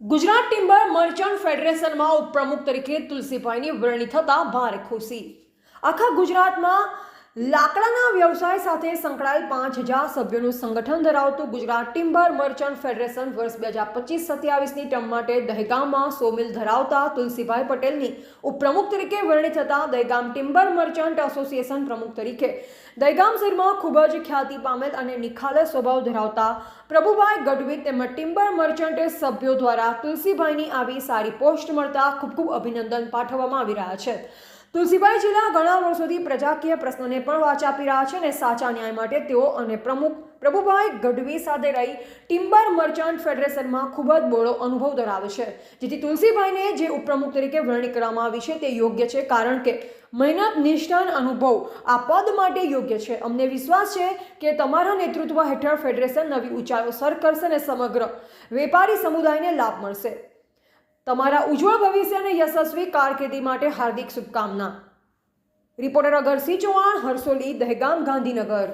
Gujarat timber merchant ફેડરેશનમાં ઉપપ્રમુખ તરીકે તુલસીભાઈની વરણી થતાં ભારે ખુશી. આખા ગુજરાતમાં લાકડાના વ્યવસાય સાથે સંકળાયેલ પાંચ હજાર સભ્યોનું સંગઠન ધરાવતું ગુજરાત ટિમ્બર મર્ચન્ટ ફેડરેશન વર્ષ બે હજાર પચીસ સત્યાવીસની ટર્મ માટે દહેગામમાં સોમિલ ધરાવતા તુલસીભાઈ પટેલની ઉપપ્રમુખ તરીકે વરણી થતાં દહેગામ ટિમ્બર મર્ચન્ટ એસોસિએશન પ્રમુખ તરીકે. દહેગામ શહેરમાં ખૂબ જ ખ્યાતિ પામેલ અને નિખાલસ સ્વભાવ ધરાવતા પ્રભુભાઈ ગઢવી તેમજ ટિમ્બર મર્ચન્ટ સભ્યો દ્વારા તુલસીભાઈની આવી સારી પોસ્ટ મળતા ખૂબ ખૂબ અભિનંદન પાઠવવામાં આવી રહ્યા છે. તુલસીભાઈ જિલ્લા ઘણા વર્ષોથી પ્રજાકીય પ્રશ્નોને પણ વાચ આપી રહ્યા છે અને સાચા ન્યાય માટે તેઓ અને પ્રમુખ પ્રભુભાઈ ગઢવી સાથે રહી ટિમ્બર મર્ચન્ટ ફેડરેશનમાં ખૂબ જ બોળો અનુભવ ધરાવે છે. જેથી તુલસીભાઈને જે ઉપપ્રમુખ તરીકે વરણી કરવામાં આવી છે તે યોગ્ય છે કારણ કે મહેનત નિષ્ઠાન અનુભવ આ પદ માટે યોગ્ય છે. અમને વિશ્વાસ છે કે તમારા નેતૃત્વ હેઠળ ફેડરેશન નવી ઊંચાઈઓ સર કરશે અને સમગ્ર વેપારી સમુદાયને લાભ મળશે. તમારા ઉજ્જવળ ભવિષ્ય અને યશસ્વી કારકિર્દી માટે હાર્દિક શુભકામના. રિપોર્ટર અગરસિંહ ચૌહાણ હરસોલી દહેગામ, ગાંધીનગર.